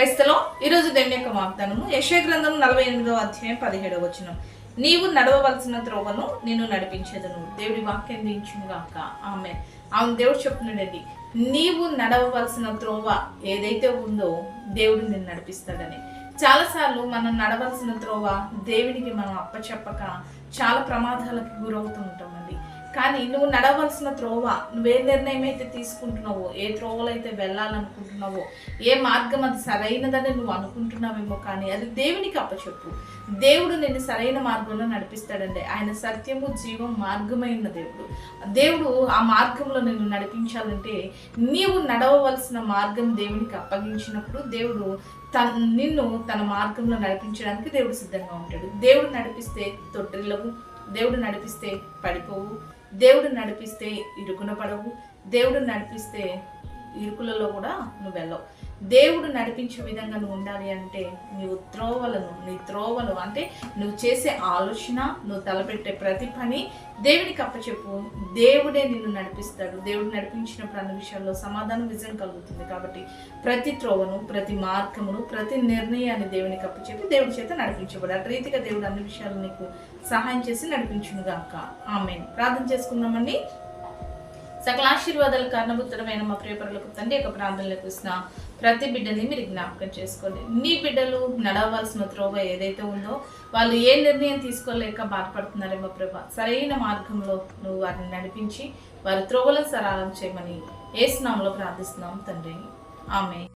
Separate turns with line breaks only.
క్రైస్తలో. ఈరోజు దేవుని యొక్క వాగ్దానము. యశయ గ్రంథం నలభై ఎనిమిదవ అధ్యాయం పదిహేడవ వచనం. నీవు నడవవలసిన త్రోవను నేను నడిపించేదను. దేవుడి వాక్యం దించుగాక ఆమె ఆమె దేవుడు చెప్తున్నాడండి నీవు నడవవలసిన త్రోవ ఏదైతే ఉందో దేవుడు నిన్ను నడిపిస్తాడని. చాలాసార్లు మనం నడవలసిన త్రోవ దేవునికి మనం అప్పచెప్పక చాలా ప్రమాదాలకు గురవుతూ ఉంటాం. కానీ నువ్వు నడవలసిన త్రోవ నువ్వే నిర్ణయం అయితే తీసుకుంటున్నావో ఏ త్రోవలో అయితే వెళ్ళాలనుకుంటున్నావో ఏ మార్గం అది సరైనదని నువ్వు అనుకుంటున్నావేమో కానీ అది దేవునికి అప్పచెప్పు. దేవుడు నిన్ను సరైన మార్గంలో నడిపిస్తాడండి. ఆయన సత్యము జీవం మార్గమైన దేవుడు. దేవుడు ఆ మార్గంలో నిన్ను నడిపించాలంటే నీవు నడవవలసిన మార్గం దేవునికి అప్పగించినప్పుడు దేవుడు తన నిన్ను తన మార్గంలో నడిపించడానికి దేవుడు సిద్ధంగా ఉంటాడు. దేవుడు నడిపిస్తే తొట్టిల్లవు దేవుడు నడిపిస్తే పడిపోవు దేవుడు నడిపిస్తే ఇరుకున పడవు. దేవుడు నడిపిస్తే ఇరుకులలో కూడా నువ్వు వెళ్ళవు. దేవుడు నడిపించే విధంగా నువ్వు ఉండాలి అంటే నీ త్రోవలను నీ త్రోవలు అంటే నువ్వు చేసే ఆలోచన నువ్వు తలపెట్టే ప్రతి పని దేవుడికి అప్పచెప్పు. దేవుడే నిన్ను నడిపిస్తాడు. దేవుడు నడిపించినప్పుడు అన్ని విషయాల్లో సమాధానం విజయం కలుగుతుంది కాబట్టి ప్రతి త్రోవను ప్రతి మార్గమును ప్రతి నిర్ణయాన్ని దేవునికి అప్పచెప్పి దేవుడి చేత నడిపించబడు. అటు రీతిగా దేవుడు అన్ని విషయాలు నీకు సహాయం చేసి నడిపించునుగాక. ఆమె ప్రార్థన చేసుకుందామండి. సకల ఆశీర్వాదాలు కారణభూతమైన మా ప్రియపరులకు తండ్రి యొక్క ప్రాంతంలోకి ఇస్తున్న ప్రతి బిడ్డని మీరు జ్ఞాపకం చేసుకోండి. నీ బిడ్డలు నడవలసిన త్రోవ ఏదైతే ఉందో వాళ్ళు ఏ నిర్ణయం తీసుకోలేక బాధపడుతున్నారేమో ప్రభా. సరైన మార్గంలో నువ్వు వారిని నడిపించి వారి త్రోవలను సరళం చేయమని ఏ స్నామంలో ప్రార్థిస్తున్నాం తండ్రి. ఆమె